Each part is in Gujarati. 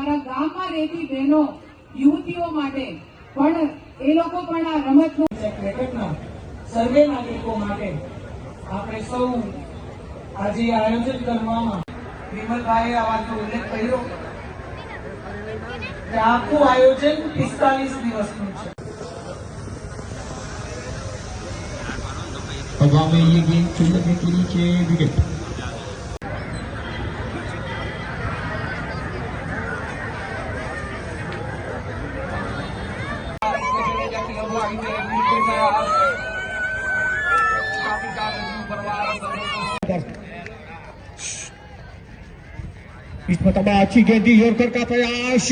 મારા ગામમાં રહેતી બહેનો યુવતીઓ માટે પણ એ લોકો પણ આ રમતનું ક્રિકેટના સર્વે નાગરિકો માટે આપણે સૌ આજે આયોજન કરવામાં વિમલભાઈએ આ વાતનો ઉલ્લેખ કર્યો કે આખું આયોજન પિસ્તાલીસ દિવસનું છે. પગામે યે ગેમ ખેલને કે લીએ વિકેટ. इस मतबा अच्छी गेंदी योरकर का प्रयास।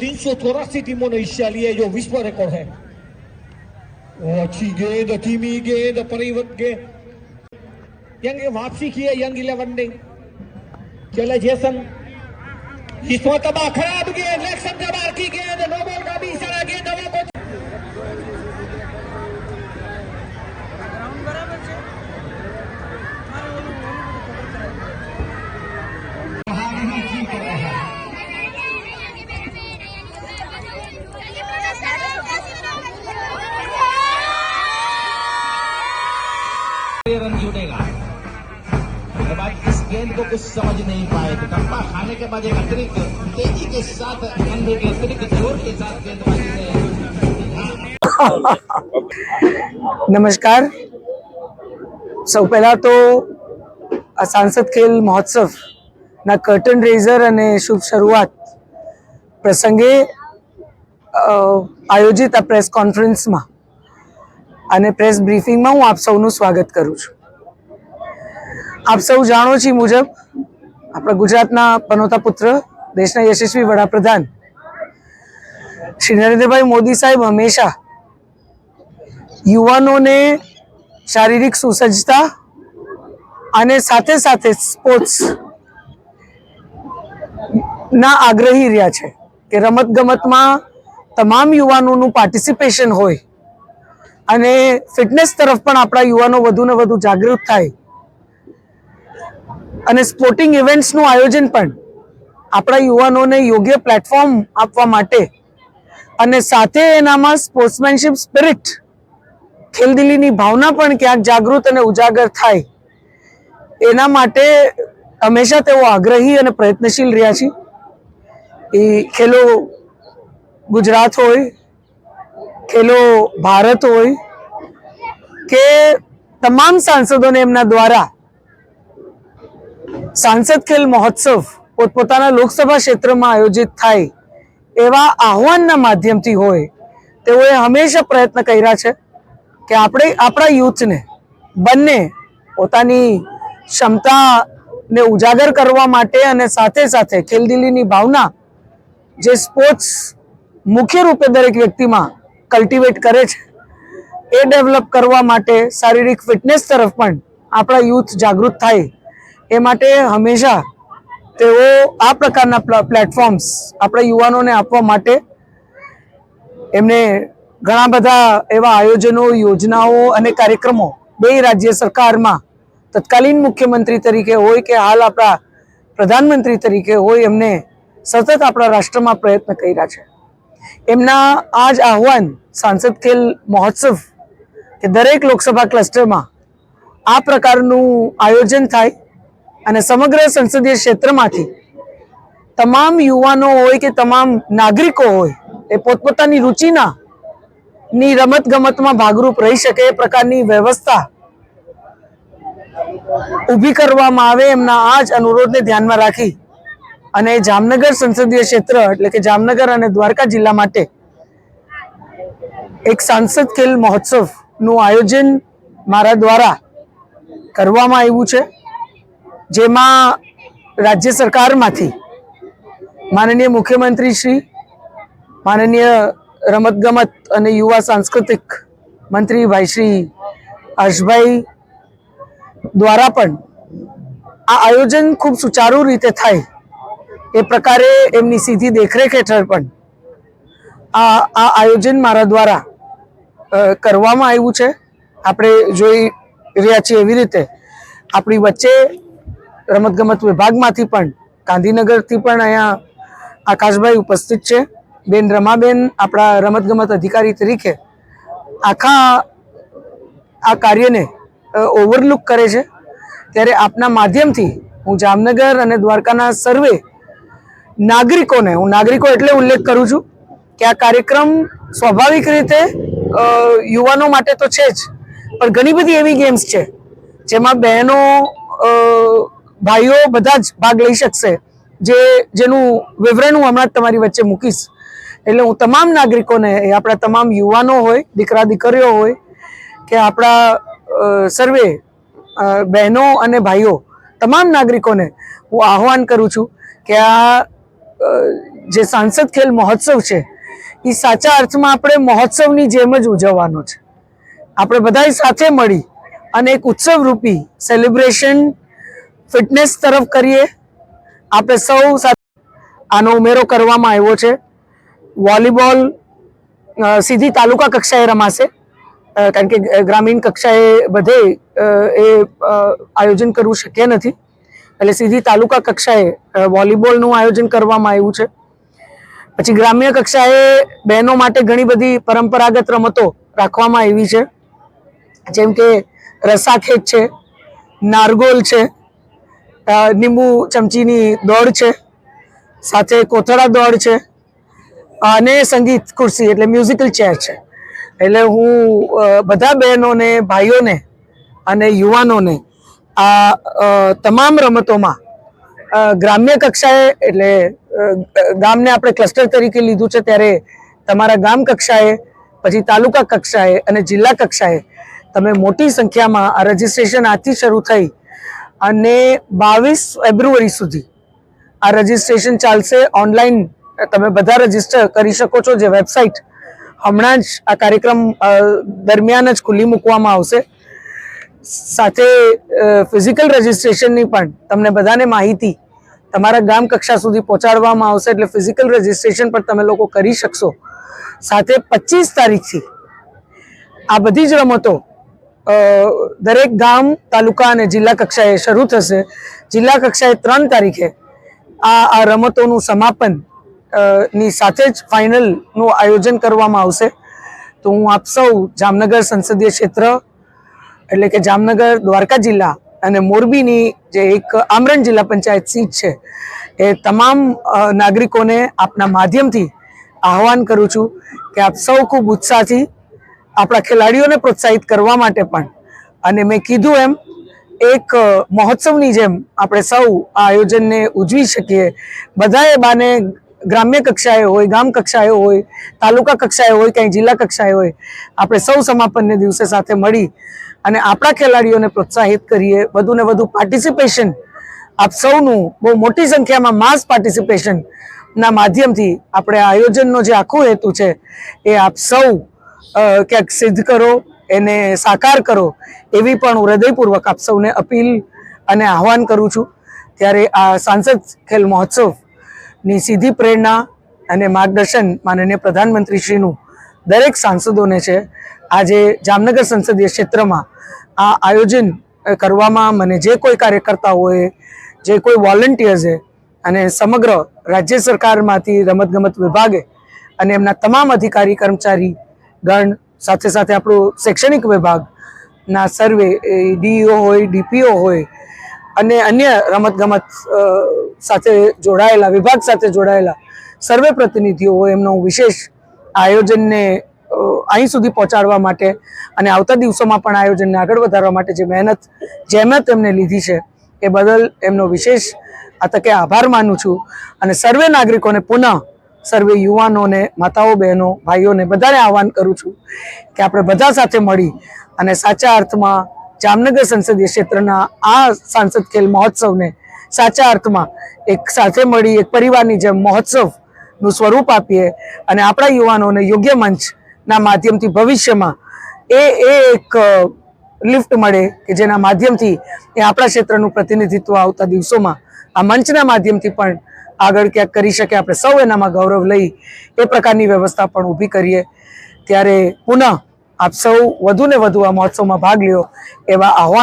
तीन सौ चौरासी टीमों ने हिस्सा लिया जो विश्व रिकॉर्ड है। अच्छी गेंद, धीमी गेंद परिवर्त गेंद। यंग वापसी की है, यंग इलेवन ने। चले जेसन। इसमें तबाह, खराब गेंद को कुछ समझ नहीं पाए तो टप्पा खाने के बाद एक अतिरिक्त तेजी के साथ कंधे के अतिरिक्त जोर के साथ गेंदबाजी ने નમસ્કાર સૌ પહેલા તો આ સાંસદ ખેલ મહોત્સવના કર્ટન રેઝર અને શુભ શરૂઆત પ્રસંગે અ, આયોજિત આ પ્રેસ કોન્ફરન્સમાં અને પ્રેસ બ્રીફિંગમાં હું આપ સૌનું સ્વાગત કરું છું આપ સૌ જાણો છો મુજબ આપણા ગુજરાતના પનોતા પુત્ર, દેશના યશસ્વી વડાપ્રધાન શ્રી નરેન્દ્રભાઈ મોદી સાહેબ હંમેશા યુવાનોને શારીરિક સુસજ્જતા અને સાથે સાથે સ્પોર્ટ્સ ના આગ્રહી રહ્યા છે કે રમત ગમતમાં તમામ યુવાનોનું પાર્ટિસિપેશન હોય અને ફિટનેસ તરફ પણ આપણા યુવાનો વધુ ને વધુ જાગૃત થાય. અને સ્પોર્ટિંગ ઇવેન્ટ્સનું આયોજન પણ આપણા યુવાનોને યોગ્ય પ્લેટફોર્મ આપવા માટે અને સાથે એનામાં સ્પોર્ટ્સમેનશિપ સ્પિરિટ ખેલદિલીની ભાવના પણ ક્યાંક જાગૃત અને ઉજાગર થાય, એના માટે હંમેશા તેઓ આગ્રહી અને પ્રયત્નશીલ રહ્યા છે. એ ખેલો ગુજરાત હોય, ખેલો ભારત હોય કે તમામ સાંસદોને એમના દ્વારા સાંસદ ખેલ મહોત્સવ પોતપોતાના લોકસભા ક્ષેત્રમાં આયોજિત થાય એવા આહવાનના માધ્યમથી હોય, તેઓએ હંમેશા પ્રયત્ન કર્યા છે કે આપણે આપણા યુથને બંને પોતાની ક્ષમતાને ઉજાગર કરવા માટે અને સાથે સાથે ખેલદિલીની ભાવના જે સ્પોર્ટ્સ મુખ્ય રૂપે દરેક વ્યક્તિમાં કલ્ટિવેટ કરે છે, એ ડેવલપ કરવા માટે શારીરિક ફિટનેસ તરફ પણ આપણા યુથ જાગૃત થાય. એ માટે હંમેશા તેઓ આ પ્રકારના પ્લેટફોર્મ્સ આપણા યુવાનોને આપવા માટે એમને ઘણા બધા એવા આયોજનો, યોજનાઓ અને કાર્યક્રમો બે રાજ્ય સરકારમાં તત્કાલીન મુખ્યમંત્રી તરીકે હોય કે હાલ આપણા પ્રધાનમંત્રી તરીકે હોય એમને સતત આપણા રાષ્ટ્રમાં પ્રયત્ન કર્યા છે. એમના આ જ આહવાન સાંસદ ખેલ મહોત્સવ કે દરેક લોકસભા ક્લસ્ટરમાં આ પ્રકારનું આયોજન થાય અને સમગ્ર સંસદીય ક્ષેત્રમાંથી તમામ યુવાનો હોય કે તમામ નાગરિકો હોય, એ પોતપોતાની રુચિના ની રમત ગમતમાં ભાગરૂપ રહી શકે, એ પ્રકારની વ્યવસ્થા ઊભી કરવામાં આવે એમના આ જ અનુરોધને ધ્યાનમાં રાખી અને જામનગર સંસદીય ક્ષેત્ર એટલે કે જામનગર અને દ્વારકા જિલ્લા માટે એક સાંસદ ખેલ મહોત્સવનું આયોજન મારા દ્વારા કરવામાં આવ્યું છે. જેમાં રાજ્ય સરકારમાંથી માનનીય મુખ્યમંત્રી શ્રી, માનનીય રમતગમત અને યુવા સાંસ્કૃતિક મંત્રી ભાઈ શ્રી હર્ષભાઈ દ્વારા પણ આ આયોજન ખૂબ સુચારુ રીતે થાય એ પ્રકારે એમની સીધી દેખરેખ હેઠળ પણ આ આ આયોજન મારા દ્વારા કરવામાં આવ્યું છે. આપણે જોઈ રહ્યા છીએ એવી રીતે આપણી વચ્ચે રમતગમત વિભાગમાંથી પણ, ગાંધીનગરથી પણ અહીંયા આકાશભાઈ ઉપસ્થિત છે. બેન રમાબેન, આપણા રમતગમત અધિકારી તરીકે, આખા આ કાર્યને ઓવરલુક કરે છે. ત્યારે આપના માધ્યમથી હું જામનગર અને દ્વારકાના સર્વે નાગરિકોને, હું નાગરિકો એટલે ઉલ્લેખ કરું છું કે આ કાર્યક્રમ સ્વાભાવિક રીતે યુવાનો માટે તો છે જ, પણ ઘણી બધી એવી ગેમ્સ છે જેમાં બહેનો ભાઈઓ બધા જ ભાગ લઈ શકશે. જે, જેનું વિવરણ હું હમણાં તમારી વચ્ચે મૂકીશ. એટલે હું તમામ નાગરિકોને, એ આપણા તમામ યુવાનો હોય, દીકરા, દીકરીઓ હોય, કે આપણા સર્વે બહેનો અને ભાઈઓ, તમામ નાગરિકોને હું આહવાન કરું છું કે આ જે સાંસદ ખેલ મહોત્સવ છે એ સાચા અર્થમાં આપણે મહોત્સવની જેમ જ ઉજવવાનો છે. આપણે બધાય સાથે મળી અને એક ઉત્સવ રૂપી સેલિબ્રેશન ફિટનેસ તરફ કરીએ. આપણે સૌ સાથે આનો ઉમેરો કરવામાં આવ્યો છે. વોલીબોલ સીધી તાલુકા કક્ષાએ રમાશે. કારણ કે ગ્રામીણ કક્ષાએ બધે એ આયોજન કરવું શક્ય નથી. એટલે સીધી તાલુકા કક્ષાએ વોલીબોલનું આયોજન કરવામાં આવ્યું છે. પછી ગ્રામ્ય કક્ષાએ બહેનો માટે ઘણી બધી પરંપરાગત રમતો રાખવામાં આવી છે. જેમ કે રસાખેત છે, નારગોલ છે લીંબુ ચમચીની દોડ છે, સાથે કોથળા દોડ છે, અને સંગીત ખુરશી એટલે મ્યુઝિકલ ચેર છે. એટલે હું બધા બહેનોને, ભાઈઓને અને યુવાનોને આ તમામ રમતોમાં ગ્રામ્ય કક્ષાએ એટલે ગામને આપણે ક્લસ્ટર તરીકે લીધું છે, ત્યારે તમારા ગામ કક્ષાએ, પછી તાલુકા કક્ષાએ અને જિલ્લા કક્ષાએ તમે મોટી સંખ્યામાં આ રજિસ્ટ્રેશન આજથી શરૂ થઈ અને બાવીસ ફેબ્રુઆરી સુધી આ રજીસ્ટ્રેશન ચાલશે ઓનલાઈન તમે બધા રજિસ્ટર કરી શકો છો જે વેબસાઇટ હમણાં જ આ કાર્યક્રમ દરમિયાન જ ખુલ્લી મૂકવામાં આવશે. સાથે ફિઝિકલ રજીસ્ટ્રેશનની પણ તમને બધાને માહિતી તમારા ગામ કક્ષા સુધી પહોંચાડવામાં આવશે, એટલે ફિઝિકલ રજીસ્ટ્રેશન પણ તમે લોકો કરી શકશો. સાથે પચીસ તારીખથી આ બધી જ રમતો દરેક ગામ, તાલુકા અને જિલ્લા કક્ષાએ શરૂ થશે. જિલ્લા કક્ષાએ ત્રણ તારીખે આ આ રમતોનું સમાપનની સાથે જ ફાઇનલનું આયોજન કરવામાં આવશે. તો હું આપ સૌ જામનગર સંસદીય ક્ષેત્ર, એટલે કે જામનગર, દ્વારકા જિલ્લા અને મોરબીની જે એક આમરણ જિલ્લા પંચાયત સીટ છે, એ તમામ નાગરિકોને આપના માધ્યમથી આહવાન કરું છું કે આપ સૌ ખૂબ ઉત્સાહથી આપણા ખેલાડીઓને પ્રોત્સાહિત કરવા માટે પણ. અને મેં કીધું એમ, એક મહોત્સવની જેમ આપણે સૌ આ આયોજનને ઉજવી શકીએ. બધાએ બાને ગ્રામ્ય કક્ષાએ હોય, ગામ કક્ષાએ હોય, તાલુકા કક્ષાએ હોય, ક્યાંય જિલ્લા કક્ષાએ હોય, આપણે સૌ સમાપનને દિવસે સાથે મળી અને આપણા ખેલાડીઓને પ્રોત્સાહિત કરીએ. વધુને વધુ પાર્ટિસિપેશન આપ સૌનું બહુ મોટી સંખ્યામાં માસ પાર્ટિસિપેશનના માધ્યમથી આપણે આયોજનનો જે આખો હેતુ છે, એ આપ સૌ ક્યાંક સિદ્ધ કરો, એને સાકાર કરો, એવી પણ હું હૃદયપૂર્વક આપ સૌને અપીલ અને આહવાન કરું છું ત્યારે આ સાંસદ ખેલ મહોત્સવની સીધી પ્રેરણા અને માર્ગદર્શન માનનીય પ્રધાનમંત્રીશ્રીનું દરેક સાંસદોને છે. આજે જામનગર સંસદીય ક્ષેત્રમાં આ આયોજન કરવામાં મને જે કોઈ કાર્યકર્તા હોય, જે કોઈ વોલન્ટિયર્સે અને સમગ્ર રાજ્ય સરકારમાંથી રમતગમત વિભાગે અને એમના તમામ અધિકારી કર્મચારી ગણ સાથે સાથે આપણું શૈક્ષણિક વિભાગના સર્વે ડીઈઓ હોય, ડીપીઓ હોય, અને અન્ય રમતગમત સાથે જોડાયેલા, વિભાગ સાથે જોડાયેલા સર્વે પ્રતિનિધિઓ હોય, એમનો હું વિશેષ આયોજનને અહીં સુધી પહોંચાડવા માટે અને આવતા દિવસોમાં પણ આયોજનને આગળ વધારવા માટે જે મહેનત જેમત એમને લીધી છે, એ બદલ એમનો વિશેષ આ તકે આભાર માનું છું. અને સર્વે નાગરિકોને પુનઃ સર્વે યુવાનોને, માતાઓ, બહેનો, ભાઈઓને બધાને આહવાન કરું છું કે આપણે બધા સાથે મળી અને સાચા અર્થમાં જામનગર સંસદીય ક્ષેત્રના આ સાંસદ ખેલ મહોત્સવને સાચા અર્થમાં એક સાથે મળી, એક પરિવારની જેમ મહોત્સવનું સ્વરૂપ આપીએ અને આપણા યુવાનોને યોગ્ય મંચના માધ્યમથી ભવિષ્યમાં એ એ એક લિફ્ટ મળે કે જેના માધ્યમથી એ આપણા ક્ષેત્રનું પ્રતિનિધિત્વ આવતા દિવસોમાં આ મંચના માધ્યમથી પણ આગળ ક્યાંક કરી શકે, આપણે સૌ એનામાં ગૌરવ લઈ એ પ્રકારની વ્યવસ્થા પણ ઊભી કરીએ. ત્યારે પુનઃ આપ સૌ વધુ ને વધુ આ મહોત્સવમાં ભાગ લ્યો એવા આહવાન